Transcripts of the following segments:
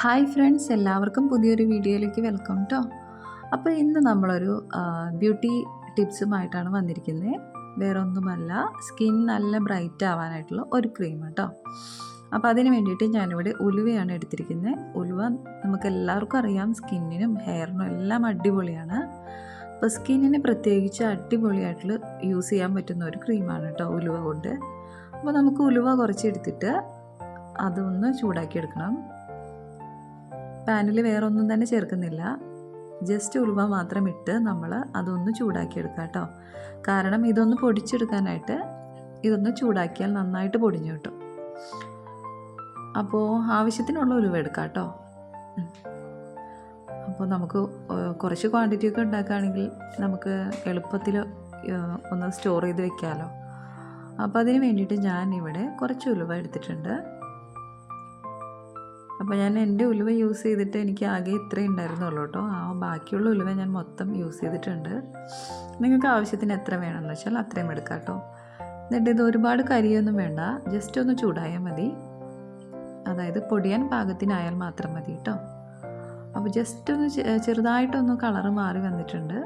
Hi friends എല്ലാവർക്കും പുതിയൊരു വീഡിയോയിലേക്ക് വെൽക്കം കേട്ടോ അപ്പോൾ ഇന്ന് നമ്മളൊരു ബ്യൂട്ടി ടിപ്സുമായിട്ടാണ് വന്നിരിക്കുന്നത്. വേറെ ഒന്നുമല്ല സ്കിൻ നല്ല ബ്രൈറ്റ് ആവാനായിട്ടുള്ള ഒരു ക്രീം കേട്ടോ അപ്പോൾ അതിന് വേണ്ടിയിട്ട് ഞാനിവിടെ ഉലുവയാണ് എടുത്തിരിക്കുന്നത്. ഉലുവ നമുക്ക് എല്ലാവർക്കും അറിയാം സ്കിന്നിനും ഹെയറിനും എല്ലാം അടിപൊളിയാണ്. അപ്പോൾ സ്കിന്നിന് പ്രത്യേകിച്ച് അടിപൊളിയായിട്ടുള്ള യൂസ് ചെയ്യാൻ പറ്റുന്ന ഒരു ക്രീമാണ് കേട്ടോ ഉലുവ കൊണ്ട്. അപ്പോൾ നമുക്ക് ഉലുവ കുറച്ചെടുത്തിട്ട് അതൊന്ന് ചൂടാക്കി എടുക്കണം പാനിൽ വേറെ ഒന്നും തന്നെ ചേർക്കുന്നില്ല. ജസ്റ്റ് ഉലുവ മാത്രം ഇട്ട് നമ്മൾ അതൊന്ന് ചൂടാക്കി എടുക്കുക കേട്ടോ. കാരണം ഇതൊന്ന് പൊടിച്ചെടുക്കാനായിട്ട് ഇതൊന്ന് ചൂടാക്കിയാൽ നന്നായിട്ട് പൊടിഞ്ഞു കിട്ടും. അപ്പോൾ ആവശ്യത്തിനുള്ള ഉലുവ എടുക്കാം കേട്ടോ. അപ്പോൾ നമുക്ക് കുറച്ച് ക്വാണ്ടിറ്റി ഒക്കെ ഉണ്ടാക്കുകയാണെങ്കിൽ നമുക്ക് എളുപ്പത്തിൽ ഒന്ന് സ്റ്റോർ ചെയ്ത് വെക്കാമല്ലോ അപ്പോൾ അതിന് വേണ്ടിയിട്ട് ഞാൻ ഇവിടെ കുറച്ച് ഉലുവ എടുത്തിട്ടുണ്ട്. അപ്പോൾ ഞാൻ എന്റെ ഉലുവ യൂസ് ചെയ്തിട്ട് എനിക്ക് ആകെ ഇത്രേ ഉണ്ടായിരുന്നുള്ളൂ കേട്ടോ. ആ ബാക്കിയുള്ള ഉലുവ ഞാൻ മൊത്തം യൂസ് ചെയ്തിട്ടുണ്ട്. നിങ്ങൾക്ക് ആവശ്യത്തിന് എത്ര വേണമെന്ന് വെച്ചാൽ അത്രയും എടുക്കാം കേട്ടോ. എന്നിട്ട് ഇത് ഒരുപാട് കരിയൊന്നും വേണ്ട. ജസ്റ്റ് ഒന്ന് ചൂടായാൽ മതി. അതായത് പൊടിയാൻ പാകത്തിനായാൽ മാത്രം മതി കേട്ടോ. അപ്പോൾ ജസ്റ്റ് ഒന്ന് ചെറുതായിട്ടൊന്ന് കളറ് മാറി വന്നിട്ടുണ്ട്.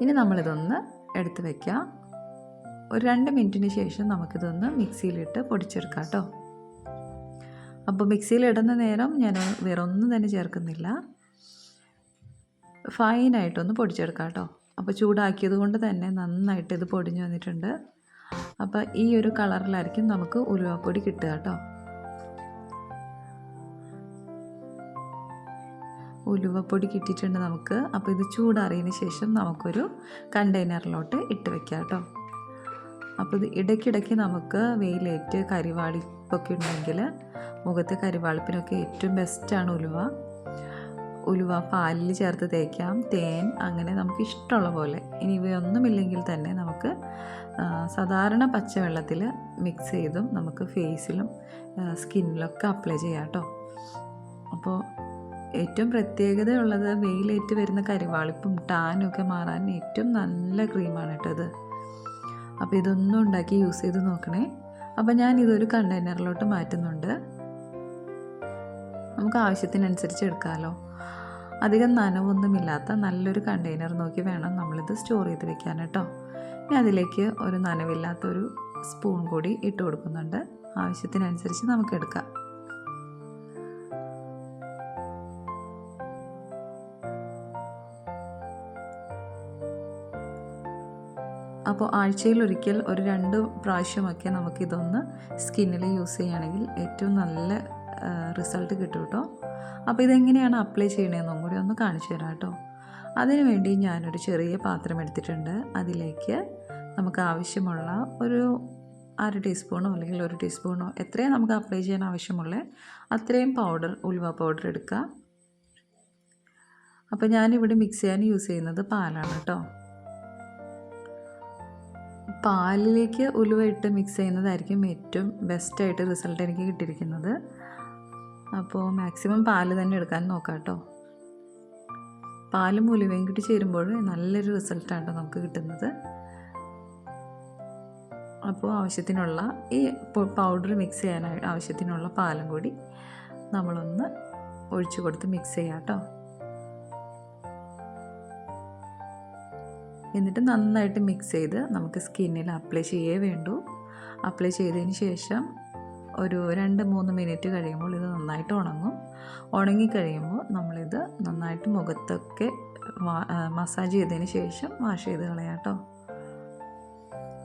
ഇനി നമ്മളിതൊന്ന് എടുത്ത് വയ്ക്കാം ഒരു രണ്ട് മിനിറ്റിന് ശേഷം നമുക്കിതൊന്ന് മിക്സിയിലിട്ട് പൊടിച്ചെടുക്കാം കേട്ടോ. അപ്പോൾ മിക്സിയിൽ ഇടുന്ന നേരം ഞാൻ വേറെ ഒന്നും തന്നെ ചേർക്കുന്നില്ല. ഫൈനായിട്ടൊന്ന് പൊടിച്ചെടുക്കാം കേട്ടോ. അപ്പോൾ ചൂടാക്കിയത് കൊണ്ട് തന്നെ നന്നായിട്ട് ഇത് പൊടിഞ്ഞു വന്നിട്ടുണ്ട്. അപ്പോൾ ഈ ഒരു കളറിലായിരിക്കും നമുക്ക് ഉലുവാപ്പൊടി കിട്ടുക കേട്ടോ. ഉലുവപ്പൊടി കിട്ടിയിട്ടുണ്ട് നമുക്ക്. അപ്പോൾ ഇത് ചൂടാറിയതിന് ശേഷം നമുക്കൊരു കണ്ടെയ്നറിലോട്ട് ഇട്ട് വെക്കാം കേട്ടോ. അപ്പോൾ ഇത് ഇടയ്ക്കിടയ്ക്ക് നമുക്ക് വെയിലേറ്റ് കരിവാളിപ്പൊക്കെ ഉണ്ടെങ്കിൽ മുഖത്തെ കരിവാളിപ്പിനൊക്കെ ഏറ്റവും ബെസ്റ്റാണ് ഉലുവ. ഉലുവ പാലിൽ ചേർത്ത് തേക്കാം. തേൻ അങ്ങനെ നമുക്ക് ഇഷ്ടമുള്ള പോലെ. ഇനി ഇവയൊന്നുമില്ലെങ്കിൽ തന്നെ നമുക്ക് സാധാരണ പച്ചവെള്ളത്തിൽ മിക്സ് ചെയ്തും നമുക്ക് ഫേസിലും സ്കിന്നിലൊക്കെ അപ്ലൈ ചെയ്യാം കേട്ടോ. അപ്പോൾ ഏറ്റവും പ്രത്യേകതയുള്ളത് വെയിലേറ്റ് വരുന്ന കരിവാളിപ്പും ടാനും ഒക്കെ മാറാൻ ഏറ്റവും നല്ല ക്രീമാണ് കേട്ടോ ഇത്. അപ്പോൾ ഇതൊന്നും ഉണ്ടാക്കി യൂസ് ചെയ്ത് നോക്കണേ. അപ്പോൾ ഞാൻ ഇതൊരു കണ്ടെയ്നറിലോട്ട് മാറ്റുന്നുണ്ട്. നമുക്ക് ആവശ്യത്തിനനുസരിച്ച് എടുക്കാമല്ലോ അധികം നനവൊന്നുമില്ലാത്ത നല്ലൊരു കണ്ടെയ്നർ നോക്കി വേണം നമ്മളിത് സ്റ്റോർ ചെയ്ത് വെക്കാൻ കേട്ടോ. ഞാൻ അതിലേക്ക് ഒരു നനവില്ലാത്ത ഒരു സ്പൂൺ കൂടി ഇട്ട് കൊടുക്കുന്നുണ്ട്. ആവശ്യത്തിനനുസരിച്ച് നമുക്ക് എടുക്കാം. അപ്പോൾ ആഴ്ചയിൽ ഒരിക്കൽ ഒരു രണ്ട് പ്രാവശ്യമൊക്കെ നമുക്കിതൊന്ന് സ്കിന്നിൽ യൂസ് ചെയ്യുകയാണെങ്കിൽ ഏറ്റവും നല്ല റിസൾട്ട് കിട്ടും കേട്ടോ അപ്പോൾ ഇതെങ്ങനെയാണ് അപ്ലൈ ചെയ്യണതെന്നും കൂടി ഒന്ന് കാണിച്ചു തരാം കേട്ടോ അതിനു വേണ്ടി ഞാനൊരു ചെറിയ പാത്രം എടുത്തിട്ടുണ്ട്. അതിലേക്ക് നമുക്ക് ആവശ്യമുള്ള ഒരു അര ടീസ്പൂണോ അല്ലെങ്കിൽ ഒരു ടീസ്പൂണോ എത്രയും നമുക്ക് അപ്ലൈ ചെയ്യാൻ ആവശ്യമുള്ള അത്രയും പൗഡർ ഉലുവ പൗഡർ എടുക്കുക. അപ്പോൾ ഞാനിവിടെ മിക്സ് ചെയ്യാൻ യൂസ് ചെയ്യുന്നത് പാലാണ് കേട്ടോ പാലിലേക്ക് ഉലുവ ഇട്ട് മിക്സ് ചെയ്യുന്നതായിരിക്കും ഏറ്റവും ബെസ്റ്റായിട്ട് റിസൾട്ട് എനിക്ക് കിട്ടിയിരിക്കുന്നത്. അപ്പോൾ മാക്സിമം പാൽ തന്നെ എടുക്കാൻ നോക്കാം കേട്ടോ പാലും ഉലുവയും കിട്ടി ചേരുമ്പോൾ നല്ലൊരു റിസൾട്ടാണ് നമുക്ക് കിട്ടുന്നത്. അപ്പോൾ ആവശ്യത്തിനുള്ള ഈ പൗഡർ മിക്സ് ചെയ്യാനായി ആവശ്യത്തിനുള്ള പാലും കൂടി നമ്മളൊന്ന് ഒഴിച്ചു കൊടുത്ത് മിക്സ് ചെയ്യാം കേട്ടോ എന്നിട്ട് നന്നായിട്ട് മിക്സ് ചെയ്ത് നമുക്ക് സ്കിന്നിൽ അപ്ലൈ ചെയ്യേ വേണ്ടൂ. അപ്ലൈ ചെയ്തതിന് ശേഷം ഒരു രണ്ട് മൂന്ന് മിനിറ്റ് കഴിയുമ്പോൾ ഇത് നന്നായിട്ട് ഉണങ്ങും. ഉണങ്ങിക്കഴിയുമ്പോൾ നമ്മളിത് നന്നായിട്ട് മുഖത്തൊക്കെ മസാജ് ചെയ്തതിന് ശേഷം വാഷ് ചെയ്ത് കളയാം കേട്ടോ.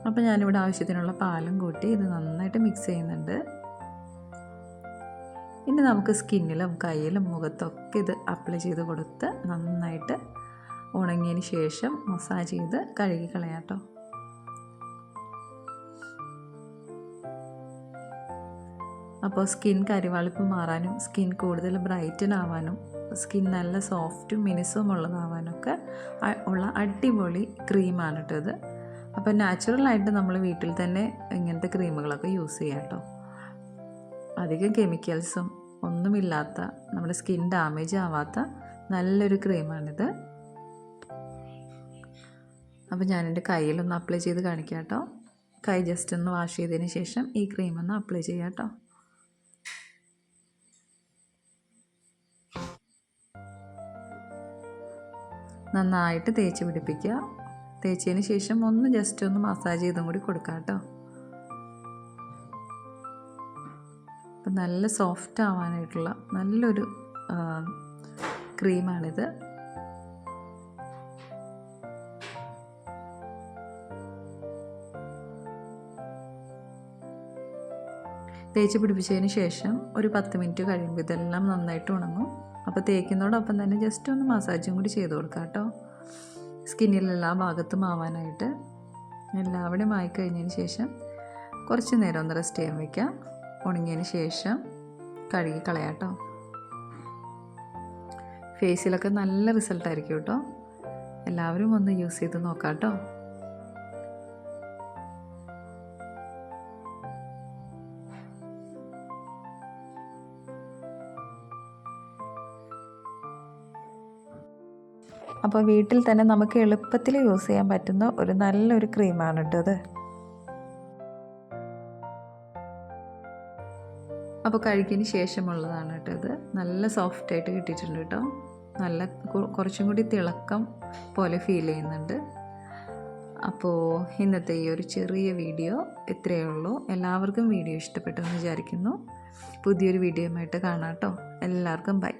അപ്പോൾ ഞാനിവിടെ ആവശ്യത്തിനുള്ള പാലും കൂട്ടി ഇത് നന്നായിട്ട് മിക്സ് ചെയ്യുന്നുണ്ട്. ഇനി നമുക്ക് സ്കിന്നിലും കയ്യിലും മുഖത്തൊക്കെ ഇത് അപ്ലൈ ചെയ്ത് കൊടുത്ത് നന്നായിട്ട് ഉണങ്ങിയതിന് ശേഷം മസാജ് ചെയ്ത് കഴുകി കളയാം കേട്ടോ. അപ്പോൾ സ്കിൻ കരിവാളിപ്പ് മാറാനും സ്കിൻ കൂടുതൽ ബ്രൈറ്റൻ ആവാനും സ്കിൻ നല്ല സോഫ്റ്റും മിനുസമുള്ളതാവാനൊക്കെ ഉള്ള അടിപൊളി ക്രീമാണ് കേട്ടോ ഇത്. അപ്പോൾ നാച്ചുറലായിട്ട് നമ്മൾ വീട്ടിൽ തന്നെ ഇങ്ങനത്തെ ക്രീമുകളൊക്കെ യൂസ് ചെയ്യാം കേട്ടോ അധികം കെമിക്കൽസും ഒന്നുമില്ലാത്ത നമ്മുടെ സ്കിൻ ഡാമേജ് ആവാത്ത നല്ലൊരു ക്രീമാണിത്. അപ്പോൾ ഞാൻ എന്റെ കയ്യിലൊന്ന് അപ്ലൈ ചെയ്ത് കാണിക്കാം കേട്ടോ കൈ ജസ്റ്റ് ഒന്ന് വാഷ് ചെയ്തതിന് ശേഷം ഈ ക്രീം ഒന്ന് അപ്ലൈ ചെയ്യാം കേട്ടോ നന്നായിട്ട് തേച്ച് പിടിപ്പിക്കുക. തേച്ചതിന് ശേഷം ഒന്ന് ജസ്റ്റ് ഒന്ന് മസാജ് ചെയ്തും കൂടി കൊടുക്കാം കേട്ടോ. അപ്പം നല്ല സോഫ്റ്റ് ആവാനായിട്ടുള്ള നല്ലൊരു ക്രീമാണിത് തേച്ച് പിടിപ്പിച്ചതിന് ശേഷം ഒരു പത്ത് മിനിറ്റ് കഴിയുമ്പോൾ ഇതെല്ലാം നന്നായിട്ട് ഉണങ്ങും. അപ്പോൾ തേക്കുന്നതോടൊപ്പം തന്നെ ജസ്റ്റ് ഒന്ന് മസാജും കൂടി ചെയ്ത് കൊടുക്കാം കേട്ടോ. സ്കിന്നിലെല്ലാ ഭാഗത്തും ആവാനായിട്ട് എല്ലാവിടെയും ആയി കഴിഞ്ഞതിന് ശേഷം കുറച്ച് നേരം ഒന്ന് റെസ്റ്റ് ചെയ്യാൻ വയ്ക്കാം ഉണങ്ങിയതിന് ശേഷം കഴുകി കളയാം കേട്ടോ. ഫേസിലൊക്കെ നല്ല റിസൾട്ടായിരിക്കും കേട്ടോ. എല്ലാവരും ഒന്ന് യൂസ് ചെയ്ത് നോക്കാം കേട്ടോ. അപ്പോൾ വീട്ടിൽ തന്നെ നമുക്ക് എളുപ്പത്തിൽ യൂസ് ചെയ്യാൻ പറ്റുന്ന ഒരു നല്ലൊരു ക്രീമാണ് കേട്ടോ അത് അപ്പോൾ കഴുകിയതിന് ശേഷമുള്ളതാണ് കേട്ടോ ഇത്. നല്ല സോഫ്റ്റ് ആയിട്ട് കിട്ടിയിട്ടുണ്ട് കേട്ടോ. നല്ല കുറച്ചും കൂടി തിളക്കം പോലെ ഫീൽ ചെയ്യുന്നുണ്ട്. അപ്പോൾ ഇന്നത്തെ ഈ ഒരു ചെറിയ വീഡിയോ ഇത്രയേ ഉള്ളൂ. എല്ലാവർക്കും വീഡിയോ ഇഷ്ടപ്പെട്ടു എന്ന് വിചാരിക്കുന്നു. പുതിയൊരു വീഡിയോയുമായിട്ട് കാണാം കേട്ടോ. എല്ലാവർക്കും ബൈ